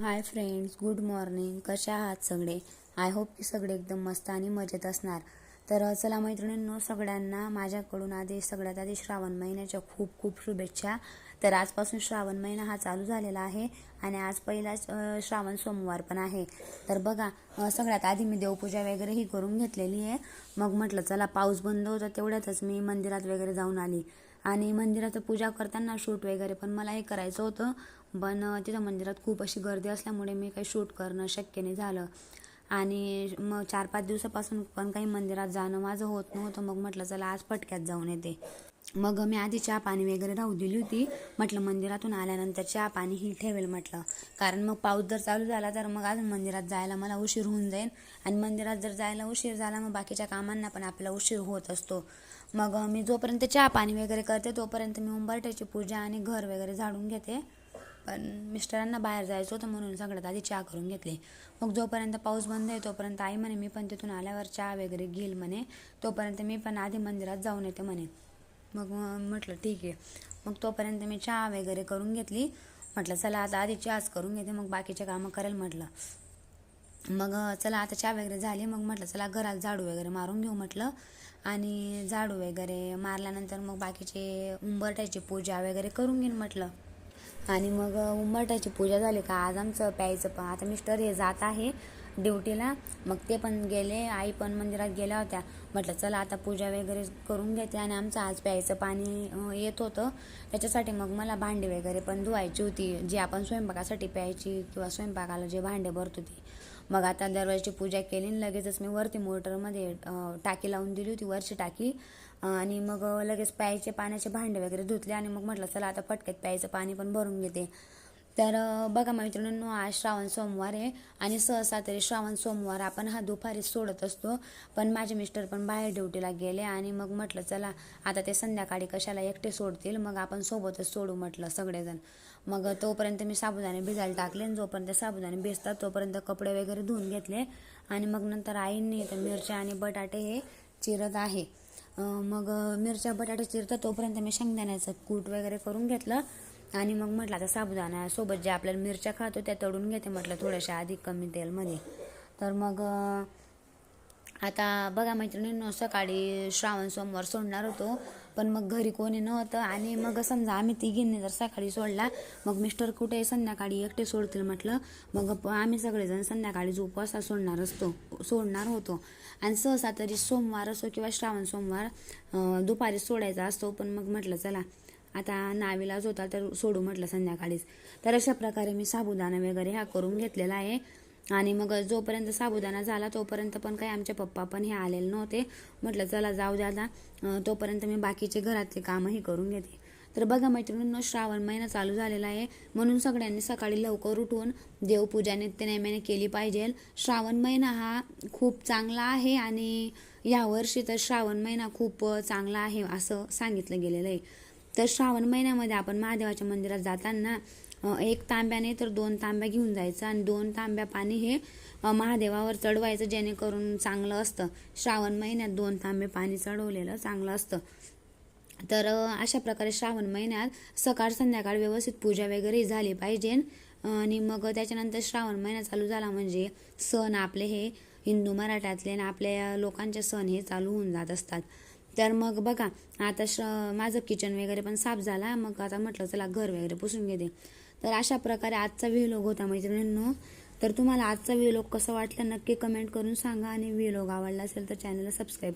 Hi friends good morning कशा आहात सगळे? आय होप की सगळे एकदम मस्त आणि मजेत असणार. तर चला मैत्रिणींनो सगळ्यांना माझ्याकडून आधी सगळ्यात आधी श्रावण महिन्याच्या खूप खूप शुभेच्छा. तर आजपासून श्रावण महिना हा चालू झालेला आहे आणि आज पहिलाच श्रावण सोमवार पण आहे. तर बघा सगळ्यात आधी मी देवपूजा वगैरे ही करून घेतलेली आहे. मग म्हटलं चला पाऊस बंद होता तेवढ्यातच मी मंदिरात वगैरे जाऊन आली. आणि मंदिरात पूजा करताना शूट वगैरे पण मला हे करायचं होतं. पण तिथं मंदिरात खूप अशी गर्दी असल्यामुळे मी काही शूट करणं शक्य नाही झालं. आणि मग चार पाच दिवसापासून पण काही मंदिरात जाणं माझं होत नव्हतं. मग म्हटलं चला आज पटक्यात जाऊन येते. मग मी आधी चहा पाणी वगैरे राहू दिली होती. म्हटलं मंदिरातून आल्यानंतर चहा पाणी ही ठेवेल म्हटलं. कारण मग पाऊस जर चालू झाला तर मग अजून मंदिरात जायला मला उशीर होऊन जाईल. आणि मंदिरात जर जायला उशीर झाला मग बाकीच्या कामांना पण आपला उशीर होत असतो. मग मी जोपर्यंत चहा पाणी वगैरे करते तोपर्यंत मी उंबरट्याची पूजा आणि घर वगैरे झाडून घेते. पण मिस्टरांना बाहेर जायचं होतं म्हणून सगळ्यात आधी चहा करून घेतली. मग जोपर्यंत पाऊस बंद आहे तोपर्यंत आई म्हणे मी पण तिथून आल्यावर चहा वगैरे घेईल म्हणे. तोपर्यंत मी पण आधी मंदिरात जाऊन येते म्हणे. मग म्हटलं ठीक आहे. मग तोपर्यंत मी चहा वगैरे करून घेतली. म्हटलं चला आता आधी चहाच करून घेते मग बाकीचे कामं करेल म्हटलं. मग चला आता चहा वगैरे झाली. मग म्हटलं चला घरात झाडू वगैरे मारून घेऊ म्हटलं. आणि झाडू वगैरे मारल्यानंतर मग बाकीचे उंबरट्याची पूजा वगैरे करून घेईन म्हटलं. आणि मग उंबरठ्याची पूजा झाली का? आज आमचं प्यायचं पण. आता मिस्टर हे जात आहे ड्युटीला. मग ते पण गेले. आई पण मंदिरात गेल्या होत्या. म्हटलं चला आता पूजा वगैरे करून घेते. आणि आमचं आज प्यायचं पाणी येत होतं. त्याच्यासाठी मग मला भांडी वगैरे पण धुवायची होती. जी आपण स्वयंपाकासाठी प्यायची किंवा स्वयंपाकाला जे भांडे भरतो ती. मग आता दरवाजाची पूजा केली आणि लगेचच मी वरती मोटरमध्ये टाकी लावून दिली होती. वरची टाकी. आणि मग लगेच प्यायचे पाण्याचे भांडे वगैरे धुतले आणि मग म्हटलं चला आता फटक्यात प्यायचं पाणी पण भरून घेते. तर बघा बघा मित्रांनो आज श्रावण सोमवार आहे आणि सहसा तरी श्रावण सोमवार आपण हा दुपारी सोडत असतो. पण माझे मिस्टर पण बाहेर ड्युटीला गेले आणि मग म्हटलं चला आता ते संध्याकाळी कशाला एकटे सोडतील मग आपण सोबतच सोडू म्हटलं सगळेजण. मग तोपर्यंत मी साबुदाणे भिजायला टाकले आणि जोपर्यंत साबुदाणे भिजतात तोपर्यंत कपडे वगैरे धुवून घेतले. आणि मग नंतर आईंनी तर मिरच्या आणि बटाटे हे चिरत आहे. मग मिरच्या बटाटा चिरतात तोपर्यंत मी शेंगदाण्याचं कूट वगैरे करून घेतलं. आणि मग म्हटलं आता साबुदाणा सोबत जे आपल्याला मिरच्या खातो त्या तळून घेते म्हटलं थोड्याशा अधिक कमी तेलमध्ये. तर मग आता बघा मैत्रिणींनो सकाळी श्रावण सोमवार सोडणार होतो. पण मग घरी कोणी नव्हतं. आणि मग समजा आम्ही तिघींनी जर सकाळी सोडला मग मिस्टर कुठे संध्याकाळी एकटे सोडतील म्हटलं. मग आम्ही सगळेजण संध्याकाळी जो उपवासा सोडणार असतो सोडणार होतो. आणि सहसा तरी सोमवार असो किंवा श्रावण सोमवार दुपारी सोडायचा असतो. पण मग म्हटलं चला आता नावीलाच होता तर सोडू म्हटलं संध्याकाळीच. तर अशा प्रकारे मी साबुदाणा वगैरे हा करून घेतलेला आहे. आणि मग जोपर्यंत साबुदाणा झाला तोपर्यंत पण काही आमचे पप्पा पण हे आलेले नव्हते. म्हटलं चला जाऊ द्या आता. तोपर्यंत मी बाकीचे घरातले कामही करून घेते. तर बघा मैत्रिणींनो श्रावण महिना चालू झालेला आहे. म्हणून सगळ्यांनी सकाळी लवकर उठून देवपूजा नित्यनेमाने केली पाहिजे. श्रावण महिना हा खूप चांगला आहे आणि यावर्षी तर श्रावण महिना खूप चांगला आहे असं सांगितलं गेलेलं आहे. तर श्रावण महिन्यामध्ये आपण महादेवाच्या मंदिरात जाताना एक तांब्याने तर दोन तांब्या घेऊन जायचं आणि दोन तांब्या पाणी हे महादेवावर चढवायचं जेणेकरून चांगलं असतं. श्रावण महिन्यात दोन तांबे पाणी चढवलेलं चांगलं असतं. तर अशा प्रकारे श्रावण महिन्यात सकाळ संध्याकाळ व्यवस्थित पूजा वगैरे झाली पाहिजे. आणि मग त्याच्यानंतर श्रावण महिना चालू झाला म्हणजे सण आपले हे हिंदू मराठ्यातले आणि आपल्या लोकांचे सण हे चालू होऊन जात असतात. तर मग बघा आता श माझं किचन वगैरे पण साफ झाला. मग आता म्हटलं चला घर वगैरे पुसून घेते. तर अशा प्रकारे आजचा व्हिलोग होता मैत्रिणींनो तर तुम्हाला आजचा व्हिलोग कसा वाटला नक्की कमेंट करून सांगा आणि व्हिलोग आवडला असेल तर चॅनलला सबस्क्राईब